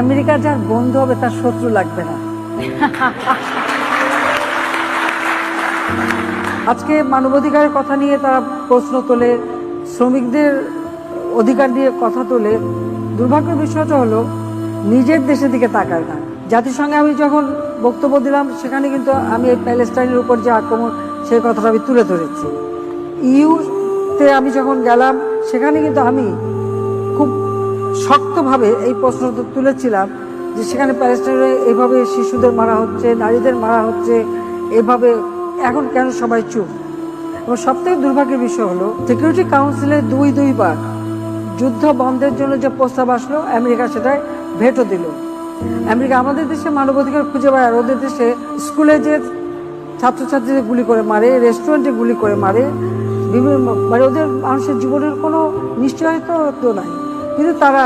America যার বন্ধু হবে, তার শত্রু লাগবে না। আজকে মানবাধিকারের কথা নিয়ে তারা প্রশ্ন তোলে, শ্রমিকদের অধিকার নিয়ে কথা তোলে। দুর্ভাগ্যের বিষয়টা হলো, নিজের দেশের দিকে তাকায় না। জাতিসংঘে আমি যখন বক্তব্য দিলাম, সেখানে কিন্তু আমি এই প্যালেস্টাইনের উপর যে আক্রমণ, সেই কথাটা আমি তুলে ধরেছি। ইউতে আমি যখন গেলাম, সেখানে কিন্তু আমি শক্তভাবে এই প্রশ্ন তুলেছিলাম যে সেখানে প্যালেস্টাইনে এইভাবে শিশুদের মারা হচ্ছে, নারীদের মারা হচ্ছে, এভাবে এখন কেন সবাই চুপ? এবং সবথেকে দুর্ভাগ্যের বিষয় হলো সিকিউরিটি কাউন্সিলে দুই দুইবার যুদ্ধ বন্ধের জন্য যে প্রস্তাব আসলো, আমেরিকা সেটাই ভেটো দিল। আমেরিকা আমাদের দেশে মানবাধিকার খুঁজে বেড়ায় আর ওদের দেশে স্কুলে যে ছাত্রছাত্রীদের গুলি করে মারে রেস্টুরেন্টে গুলি করে মারে, বিভিন্ন মানে ওদের মানুষের জীবনের কোনো নিশ্চয়তা তো নাই। কিন্তু তারা